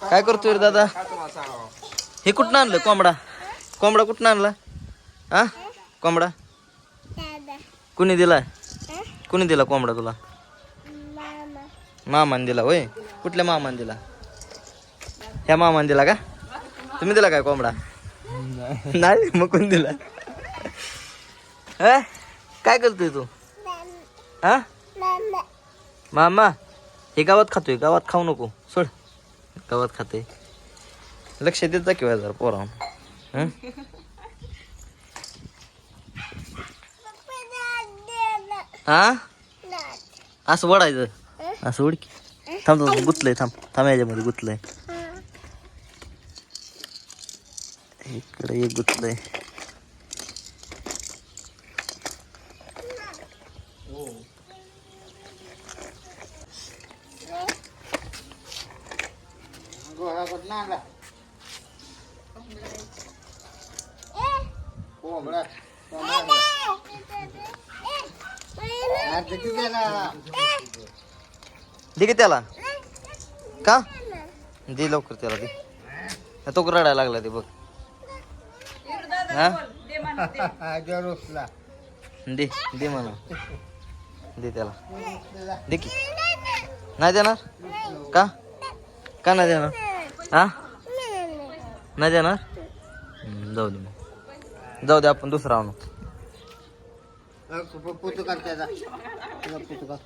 काय करतोय रे दादा? हे कुठं आणलं? कोंबडा. कोंबडा कुठं आणला? हा कोंबडा? कुणी दिला कुणी दिला कोंबडा तुला? मामान दिला होय? कुठल्या मामान दिला? ह्या मामान दिला का? तुम्ही दिला काय कोंबडा? नाही मग कोण दिला? अ? काय करतोय तू? हा मामा हे गावात खातोय गावात खाऊ नको. सोड. गवत खाते. लक्ष देत जा किंवा जरा पोरा हा? असं वडायचं असं उडकी थांब थांब गुतलंय थांब. थांब याच्यामध्ये गुतलंय. इकडे एक गुतलंय. दे की त्याला का? दे लवकर त्याला दे. तो रडायला लागला ते बघ. हा? दे दे म्हणा. दे त्याला. दे की. नाही देणार? का? का नाही देणार? हा? नाही देणार? जाऊ दे मग. जाऊ दे आपण दुसरा आणू. पुतका त्याचा. पुतका